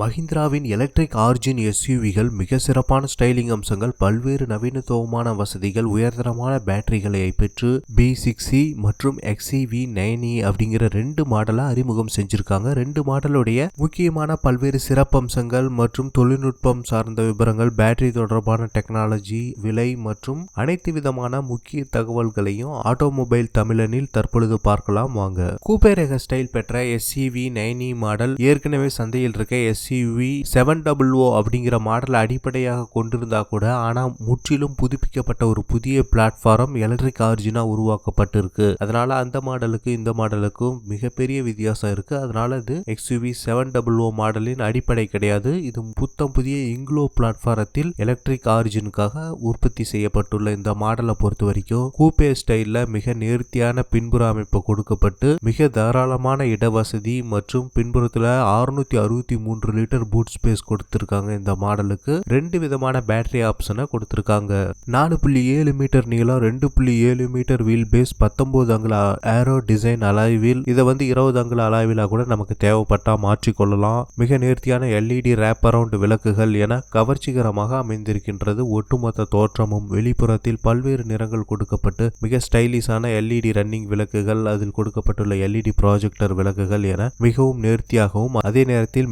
மஹிந்திராவின் electric origin எஸ்யூவிகள் மிக சிறப்பான styling அம்சங்கள் பல்வேறு நவீனத்துவமான வசதிகள் உயர்தரமான பேட்டரிகளை பெற்று பி சிக்ஸி e மற்றும் எக்ஸிவி நைனி e அப்படிங்கிற ரெண்டு மாடலை அறிமுகம் செஞ்சிருக்காங்க. ரெண்டு மாடலுடைய முக்கியமான பல்வேறு சிறப்பம்சங்கள் மற்றும் தொழில்நுட்பம் சார்ந்த விவரங்கள் பேட்டரி தொடர்பான டெக்னாலஜி விலை மற்றும் அனைத்து விதமான முக்கிய தகவல்களையும் ஆட்டோமொபைல் தமிழனில் தற்பொழுது பார்க்கலாம் வாங்க. கூப்பேரக ஸ்டைல் பெற்ற எஸ்சிவி நைனி மாடல் ஏற்கனவே சந்தையில் இருக்க S SUV seven double O அப்படிங்கிற மாடலை அடிப்படையாக கொண்டிருந்தா கூட ஆனால் முற்றிலும் புதுப்பிக்கப்பட்ட ஒரு புதிய பிளாட்ஃபார்ம் எலக்ட்ரிக் ஆர்ஜினா உருவாக்கப்பட்டிருக்கு. அதனால அந்த மாடலுக்கு இந்த மாடலுக்கும் மிகப்பெரிய வித்தியாசம் இருக்கு. அதனால இது எக்ஸ்யூவி செவன் டபுள் ஓ மாடலின் அடிப்படை கிடையாது. இது புத்தம் புதிய இங்க்ளோ பிளாட்ஃபாரத்தில் எலக்ட்ரிக் ஆரிஜினுக்காக உற்பத்தி செய்யப்பட்டுள்ள இந்த மாடலை பொறுத்த வரைக்கும் கூப்பே ஸ்டைலில் மிக நேர்த்தியான பின்புற அமைப்பு கொடுக்கப்பட்டு மிக தாராளமான இடவசதி மற்றும் பின்புறத்தில் அறுநூத்தி அறுபத்தி மூன்று லிட்டர் பூட் ஸ்பேஸ் கொடுத்துருக்காங்க இந்த மாடலுக்கு. ரெண்டு விதமான பேட்டரி ஆப்ஷனை கொடுத்துருக்காங்க. நாலு புள்ளி ஏழு மீட்டர் நீளம் ரெண்டு புள்ளி ஏழு மீட்டர் வீல் பேஸ் பத்தொன்பது அங்குல ஏரோ டிசைன் அலாய் வீல் இதை வந்து இருபது அங்குல அலாய் வீலா கூட நமக்கு தேவைப்பட்டா மாற்றிக்கொள்ளலாம் மிக நேர்த்தியான எல்இடி ரேப் அரவுண்ட் விளக்குகள் என கவர்ச்சிகரமாக அமைந்திருக்கின்றது. ஒட்டுமொத்த தோற்றமும் வெளிப்புறத்தில் பல்வேறு நிறங்கள் கொடுக்கப்பட்டு மிக ஸ்டைலிஷான எல்இடி ரன்னிங் விளக்குகள் அதில் கொடுக்கப்பட்டுள்ள எல்இடி ப்ராஜெக்டர் விளக்குகள் என மிகவும் நேர்த்தியாகவும் அதே நேரத்தில்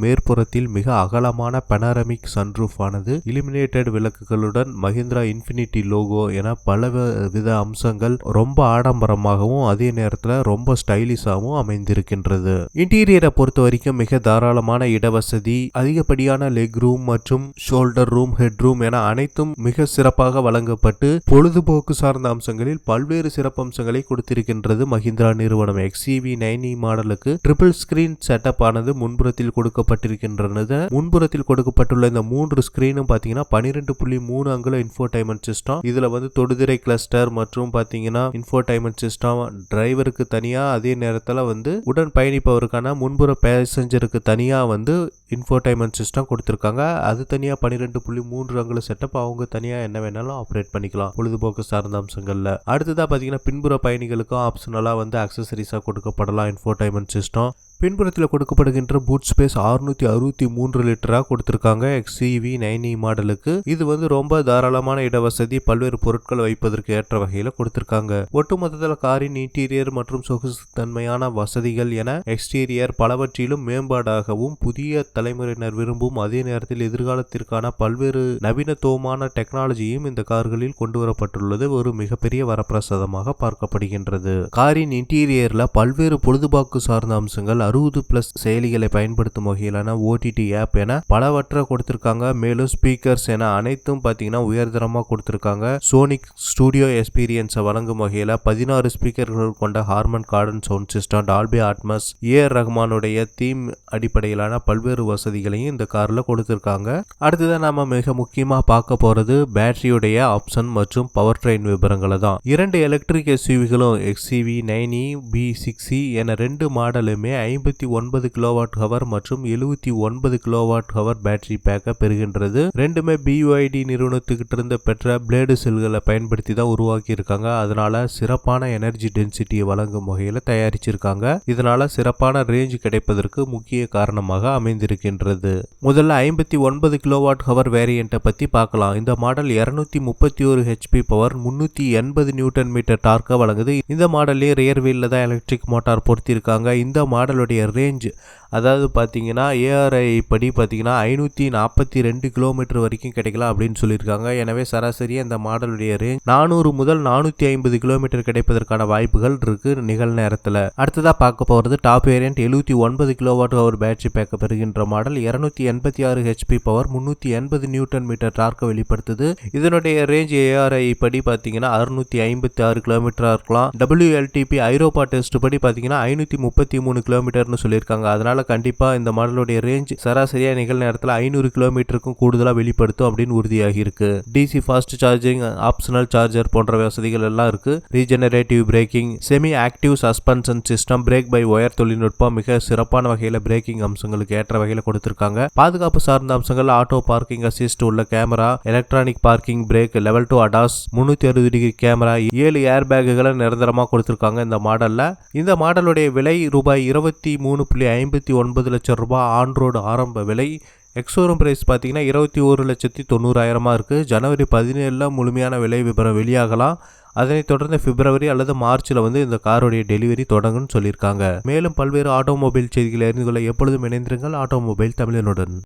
மேற்புறத்தில் மிக அகலமான பெனாரமிக் சன்ரூஃப் ஆனது இலிமினேட்டட் விளக்குகளுடன் மஹிந்திரா இன்ஃபினிட்டி லோகோ என பல வித அம்சங்கள் ரொம்ப ஆடம்பரமாகவும் அதே நேரத்தில் ரொம்ப ஸ்டைலிஷாகவும் அமைந்திருக்கின்றது. இன்டீரியரை பொறுத்த வரைக்கும் மிக தாராளமான இடவசதி அதிகப்படியான லெக் ரூம் மற்றும் ஷோல்டர் ரூம் ஹெட் ரூம் என அனைத்தும் மிக சிறப்பாக வழங்கப்பட்டு பொழுதுபோக்கு சார்ந்த அம்சங்களில் பல்வேறு சிறப்பம்சங்களை கொடுத்திருக்கின்றது மஹிந்திரா நிறுவனம். எக்ஸிவி நைனி மாடலுக்கு ட்ரிபிள் ஸ்கிரீன் செட்டப் ஆனது முன்புறத்தில் கொடுக்கப்பட்டிருக்கின்றது முன்புறத்தில் கொடுக்கப்பட்டுள்ள இந்த மூன்று ஸ்கிரீனும் பார்த்தீங்கன்னா பன்னிரெண்டு புள்ளி மூணு அங்குல இன்ஃபோடைமெண்ட் சிஸ்டம் இதுல வந்து தொடுதிரை கிளஸ்டர் மற்றும் பார்த்தீங்கன்னா இன்ஃபோடைமெண்ட் சிஸ்டம் டிரைவருக்கு தனியா அதே நேரத்தில் வந்து உடன் பயணிப்பவருக்கான முன்புற பேசஞ்சருக்கு தனியா வந்து இன்ஃபோடைமெண்ட் சிஸ்டம் கொடுத்துருக்காங்க. அது தனியாக பன்னிரெண்டு புள்ளி மூன்று அங்குல செட்டப் அவங்க தனியாக என்ன வேணாலும் ஆப்ரேட் பண்ணிக்கலாம் பொழுதுபோக்கு சார்ந்த அம்சங்களில். அடுத்ததாக பார்த்தீங்கன்னா பின்புற பயணிகளுக்கும் ஆப்ஷனலாக வந்து அக்சசரிஸாக கொடுக்கப்படலாம் இன்ஃபோடைமெண்ட் சிஸ்டம் பின்புறத்தில் கொடுக்கப்படுகின்ற பூட் ஸ்பேஸ் அறுநூத்தி அறுபத்தி மூன்று லிட்டராக கொடுத்துருக்காங்க எக்ஸிவி நைனி மாடலுக்கு e இது வந்து ரொம்ப தாராளமான இடவசதி பல்வேறு பொருட்கள் வைப்பதற்கு ஏற்ற வகையில் கொடுத்துருக்காங்க. ஒட்டுமொத்தத்தில் காரின் இன்டீரியர் மற்றும் சொகுசு தன்மையான வசதிகள் என எக்ஸ்டீரியர் பலவற்றிலும் மேம்பாடாகவும் புதிய தலைமுறையினர் விரும்பும் அதே நேரத்தில் எதிர்காலத்திற்கான பல்வேறு நவீனத்துவமான டெக்னாலஜியும் இந்த கார்களில் கொண்டு வரப்பட்டுள்ளது ஒரு மிகப்பெரிய வரப்பிரசாதமாக பார்க்கப்படுகின்றது. காரின் இன்டீரியர்ல பல்வேறு பொழுதுபாக்கு சார்ந்த அம்சங்கள் அறுபது பிளஸ் செயலிகளை பயன்படுத்தும் வகையிலான ஓடிடி ஆப் என பலவற்றை கொடுத்திருக்காங்க. மேலும் ஸ்பீக்கர்ஸ் என அனைத்தும் பார்த்தீங்கன்னா உயர்தரமாக கொடுத்திருக்காங்க. சோனிக் ஸ்டூடியோ எக்ஸ்பீரியன்ஸை வழங்கும் வகையில் பதினாறு ஸ்பீக்கர்கள் கொண்ட Harman Kardon sound system Dolby Atmos A ரஹ்மானுடைய தீம் அடிப்படையிலான பல்வேறு வசதிகளையும் இந்த காரில் கொடுத்துருக்காங்க. அடுத்ததான் நாம மிக முக்கியமாக பார்க்க போகிறது பேட்டரியுடைய ஆப்ஷன் மற்றும் பவர் ட்ரெயின் விவரங்களை தான். இரண்டு எலக்ட்ரிக் எஸ்யூவிகளும் எக்ஸிவி நைனி பி சிக்ஸி என ரெண்டு மாடலுமே ஐம்பத்தி ஒன்பது கிலோவாட் ஹவர் மற்றும் எழுபத்தி ஒன்பது கிலோவாட் ஹவர் பேட்டரி பேக்கை பெறுகின்றது. ரெண்டுமே பியூஐடி நிறுவனத்துக்கிட்ட இருந்து பெற்ற பிளேடு செல்களை பயன்படுத்தி தான் உருவாக்கி இருக்காங்க அதனால சிறப்பான எனர்ஜி டென்சிட்டியை வழங்கும் வகையில் தயாரிச்சிருக்காங்க. இதனால சிறப்பான ரேஞ்ச் கிடைப்பதற்கு முக்கிய காரணமாக அமைந்திருக்கின்றது. முதல்ல ஐம்பத்தி ஒன்பது கிலோவாட் ஹவர் வேரியண்ட்டை பற்றி பார்க்கலாம். இந்த மாடல் இரநூத்தி முப்பத்தி ஒரு ஹெச்பி பவர் முன்னூற்றி எண்பது நியூட்டன் மீட்டர் டார்க்கை வழங்குது. இந்த மாடல்லே ரியர் வீலில் தான் எலக்ட்ரிக் மோட்டார் பொருத்தியிருக்காங்க இந்த அதோடைய ரேஞ்ச் அதாவது பார்த்தீங்கன்னா ஏஆர்ஐ படி பார்த்தீங்கன்னா ஐநூற்றி நாற்பத்தி ரெண்டு கிலோமீட்டர் வரைக்கும் கிடைக்கலாம் அப்படின்னு சொல்லியிருக்காங்க. எனவே சராசரியாக இந்த மாடலுடைய ரேஞ்ச் நானூறு முதல் நானூற்றி ஐம்பது கிலோமீட்டர் கிடைப்பதற்கான வாய்ப்புகள் இருக்கு நிகழ்நேரத்தில் அடுத்ததாக பார்க்க போகிறது டாப் வேரியன்ட் எழுபத்தி ஒன்பது கிலோவாட் ஹவர் பேட்டரி பேக்கப் பெறுகின்ற மாடல். இரநூத்தி எண்பத்தி ஆறு ஹெச்பி பவர் முந்நூற்றி எண்பது நியூட்டன் மீட்டர் டார்க்கை வெளிப்படுத்துது. இதனுடைய ரேஞ்ச் ஏஆர்ஐ படி பார்த்தீங்கன்னா அறுநூற்றி ஐம்பத்தி ஆறு கிலோமீட்டராக இருக்கலாம். டபிள்யூஎல்டிபி ஐரோப்பா டெஸ்ட் படி பார்த்தீங்கன்னா ஐநூற்றி முப்பத்தி மூணு கிலோமீட்டர் கிலோமீட்டர்னு சொல்லியிருக்காங்க. அதனால கண்டிப்பாக இந்த மாடலுடைய ரேஞ்ச் சராசரியாக நிகழ்நேரத்தில் ஐநூறு கிலோமீட்டருக்கும் கூடுதலாக வெளிப்படுத்தும் அப்படின்னு உறுதியாகியிருக்கு. DC fast charging optional charger போன்ற வசதிகள் எல்லாம் இருக்கு. Regenerative braking semi active suspension system brake by wire தொழில்நுட்பம் மிக சிறப்பான வகையில் பிரேக்கிங் அம்சங்களுக்கு ஏற்ற வகையில் கொடுத்திருக்காங்க. பாதுகாப்பு சார்ந்த அம்சங்கள் ஆட்டோ பார்க்கிங் அசிஸ்ட் உள்ள camera electronic parking brake level two ADAS முன்னூத்தி அறுபது டிகிரி கேமரா ஏழு ஏர் பேக்குகளை நிரந்தரமாக கொடுத்திருக்காங்க இந்த மாடலில். இந்த மாடலுடைய விலை ரூபாய் இருபத்தி இருபத்தி மூணு புள்ளி ஐம்பத்தி ஒன்பது லட்சம் ரூபாய் ஆன் ஆரம்ப விலை. எக்ஸோரூம் பிரைஸ் பார்த்தீங்கன்னா இருபத்தி ஒரு லட்சத்தி தொண்ணூறாயிரமாக இருக்குது ஜனவரி பதினேழில் முழுமையான விலை விவரம் வெளியாகலாம். அதனைத் தொடர்ந்து பிப்ரவரி அல்லது மார்ச்சில் வந்து இந்த காருடைய டெலிவரி தொடங்கும்னு சொல்லியிருக்காங்க. மேலும் பல்வேறு ஆட்டோமொபைல் செய்திகளை அறிந்து கொள்ள எப்பொழுதும் இணைந்திருங்கள். ஆட்டோமொபைல் தமிழனுடன்.